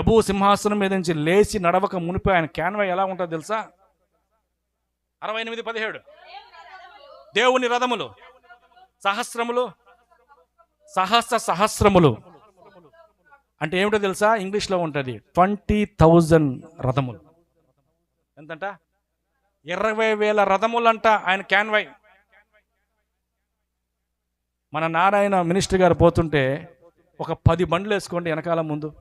ప్రభు సింహాసనం మీద నుంచి లేచి నడవక మునిపి ఆయన క్యాన్వా ఎలా ఉంటుందో తెలుసా? అరవై ఎనిమిది పదిహేడు. దేవుని రథములు సహస్రములు సహస్ర సహస్రములు. అంటే ఏమిటో తెలుసా? ఇంగ్లీష్లో ఉంటుంది ట్వంటీ థౌజండ్ రథములు. ఎంతంట? ఇరవై వేల రథములంట ఆయన క్యాన్వై మన నారాయణ మినిస్టర్ గారు పోతుంటే ఒక పది బండ్లు వేసుకోండి వెనకాల ముందు.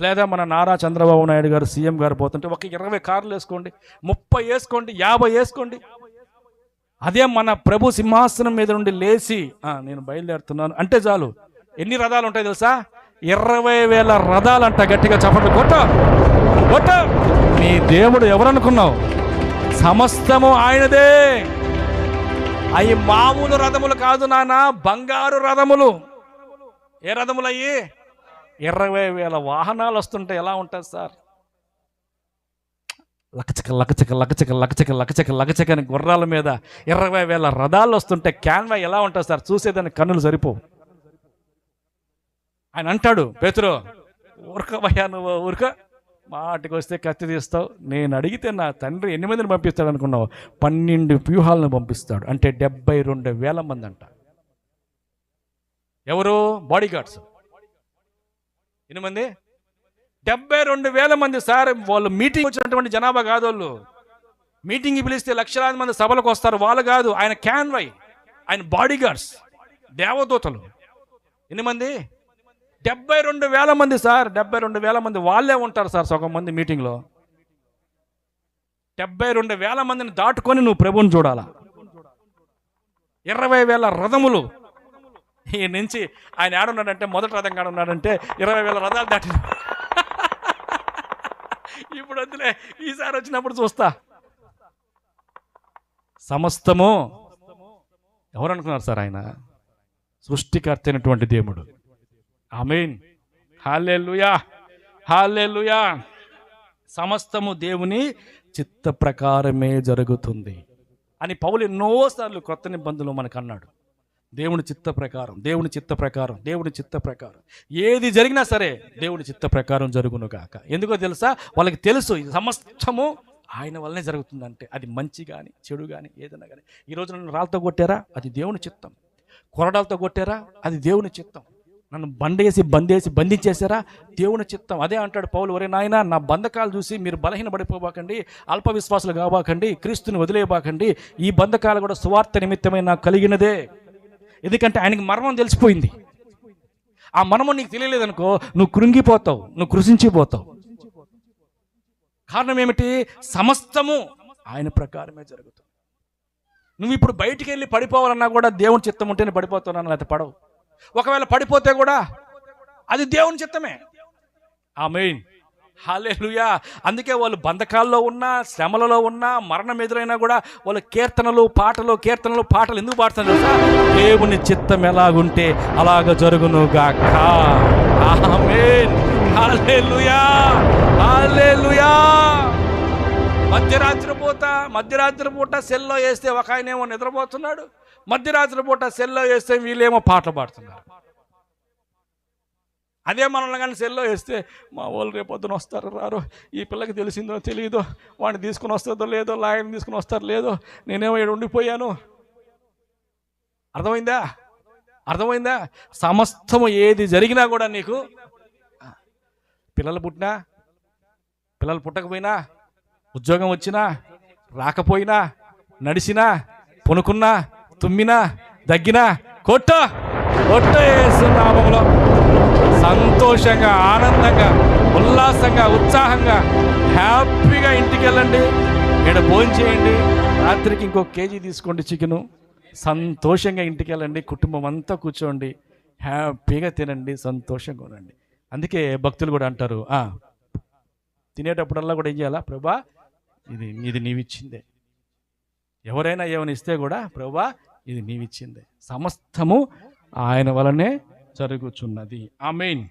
లేదా మన నారా చంద్రబాబు నాయుడు గారు సీఎం గారు పోతుంటే ఒక ఇరవై కార్లు వేసుకోండి ముప్పై వేసుకోండి యాభై వేసుకోండి. అదే మన ప్రభు సింహాసనం మీద నుండి లేచి నేను బయలుదేరుతున్నాను. అంటే చాలు. ఎన్ని రథాలు ఉంటాయి తెలుసా? ఇరవై వేల రథాలు అంట గట్టిగా చెప్పండి కొట్ట. కొట్ట. నీ దేవుడు ఎవరనుకున్నావు? సమస్తము ఆయనదే. అవి మామూలు రథములు కాదు నాన్న బంగారు రథములు. ఏ రథములు అయ్యి? ఇరవై వేల వాహనాలు వస్తుంటే ఎలా ఉంటుంది సార్? లకచక లకచక లకచక లకచక లకచక లకచక అని గుర్రాల మీద ఇరవై వేల రథాలు వస్తుంటే క్యాన్వా ఎలా ఉంటుంది సార్? చూసేదానికి కన్నులు సరిపో ఆయన అంటాడు పేతురు ఊరకవయ్యా నువ్వు ఊరక. మాటికి వస్తే కత్తి తీస్తావు. నేను అడిగితే నా తండ్రి ఎన్ని మందిని పంపిస్తాడు అనుకున్నావు? పన్నెండు వ్యూహాలను పంపిస్తాడు. అంటే డెబ్బై రెండు వేల మంది అంట. ఎవరు? బాడీగార్డ్స్ ఎన్ని మంది డెబ్బై రెండు వేల మంది సార్ వాళ్ళు మీటింగ్ వచ్చినటువంటి జనాభా కాదు వాళ్ళు. మీటింగ్కి పిలిస్తే లక్షలాది మంది సభలకు వస్తారు. వాళ్ళు కాదు ఆయన క్యాన్వై ఆయన బాడీ గార్డ్స్ దేవదూతలు. ఎన్ని మంది డెబ్బై రెండు వేల మంది సార్ డెబ్బై రెండు వేల మంది వాళ్ళే ఉంటారు సార్ సగం మంది మీటింగ్లో. డెబ్బై రెండు వేల మందిని దాటుకొని నువ్వు ప్రభుని చూడాలా? ఇరవై వేల రథములు ఈ నుంచి ఆయన ఏడున్నాడంటే మొదటి రథం కాడ ఉన్నాడంటే ఇరవై వేల రథాలు దాటి ఇప్పుడు వద్దులే ఈసారి వచ్చినప్పుడు చూస్తా. సమస్తము ఎవరు అనుకున్నారు సార్ ఆయన? సృష్టికర్త అయినటువంటి దేవుడు. ఆమెన్. హాలెలుయా హాలెలుయా సమస్తము దేవుని చిత్త ప్రకారమే జరుగుతుంది అని పౌలు ఎన్నోసార్లు కొత్త నిబంధనలు మనకు అన్నాడు. దేవుని చిత్త ప్రకారం దేవుని చిత్త ప్రకారం దేవుని చిత్త ప్రకారం. ఏది జరిగినా సరే దేవుని చిత్త ప్రకారం జరుగును కాక ఎందుకో తెలుసా? వాళ్ళకి తెలుసు ఇది సమస్తము ఆయన వల్లనే జరుగుతుందంటే. అది మంచి కానీ చెడు కానీ ఏదైనా కానీ ఈ నన్ను రాళ్ళతో కొట్టారా? అది దేవుని చిత్తం. కొరడాలతో కొట్టారా? అది దేవుని చిత్తం. నన్ను బండేసి బందేసి బంధించేశారా? దేవుని చిత్తం. అదే అంటాడు పౌలు ఒరే నాయన నా బంధకాలు చూసి మీరు బలహీన పడిపోబాకండి అల్ప విశ్వాసులు కాబాకండి క్రీస్తుని వదిలేయబాకండి. ఈ బంధకాలు కూడా సువార్త నిమిత్తమై నాకు కలిగినదే. ఎందుకంటే ఆయనకి మర్మం తెలిసిపోయింది. ఆ మర్మం నీకు తెలియలేదనుకో నువ్వు కృంగిపోతావు నువ్వు కృషించిపోతావు కారణం ఏమిటి? సమస్తము ఆయన ప్రకారమే జరుగుతుంది. నువ్వు ఇప్పుడు బయటికి వెళ్ళి పడిపోవాలన్నా కూడా దేవుని చిత్తం ఉంటేనే పడిపోతున్నాను లేకపోతే పడవు. ఒకవేళ పడిపోతే కూడా అది దేవుని చిత్తమే. ఆ మెయిన్ హాలేలుయా. అందుకే వాళ్ళు బంధకాల్లో ఉన్నా శ్రమలలో ఉన్నా మరణం ఎదురైనా కూడా వాళ్ళు కీర్తనలు పాటలు కీర్తనలు పాటలు ఎందుకు పాడుతున్నారు తెలుసా? దేవుని చిత్తం ఎలాగుంటే అలాగ జరుగును గాక ఆమేన్. హాలేలుయా. హాలేలుయా. మధ్యరాత్రి పూట మధ్యరాత్రి పూట సెల్లో వేస్తే ఒక ఆయన ఏమో నిద్రపోతున్నాడు. మధ్యరాత్రి పూట సెల్లో వేస్తే వీళ్ళేమో పాటలు పాడుతున్నారు. అదే మనల్ని కానీ సెల్లో వేస్తే మా వాళ్ళు రేపొద్దున వస్తారు రారు. ఈ పిల్లకి తెలిసిందో తెలియదో వాడిని తీసుకుని వస్తుందో లేదో లాయర్ని తీసుకుని వస్తారో లేదో నేనేమో ఇక్కడ ఉండిపోయాను. అర్థమైందా? అర్థమైందా? సమస్తము ఏది జరిగినా కూడా నీకు పిల్లలు పుట్టినా పిల్లలు పుట్టకపోయినా ఉద్యోగం వచ్చినా రాకపోయినా నడిచినా పొనుకున్నా తుమ్మినా దగ్గినా కొట్ట! కొట్ట నామంలో సంతోషంగా ఆనందంగా ఉల్లాసంగా ఉత్సాహంగా హ్యాపీగా ఇంటికి వెళ్ళండి. ఇక్కడ భోజనం చేయండి. రాత్రికి ఇంకో కేజీ తీసుకోండి చికెను. సంతోషంగా ఇంటికి వెళ్ళండి. కుటుంబం అంతా కూర్చోండి. హ్యాపీగా తినండి. సంతోషంగా ఉండండి. అందుకే భక్తులు కూడా అంటారు తినేటప్పుడల్లా కూడా ఏం చేయాలా? ప్రభా ఇది ఇది నీవిచ్చిందే. ఎవరైనా ఏమైనా ఇస్తే కూడా ప్రభా ఇది నీవిచ్చిందే. సమస్తము ఆయన వలనే జరుగుచున్నది. ఆమెన్.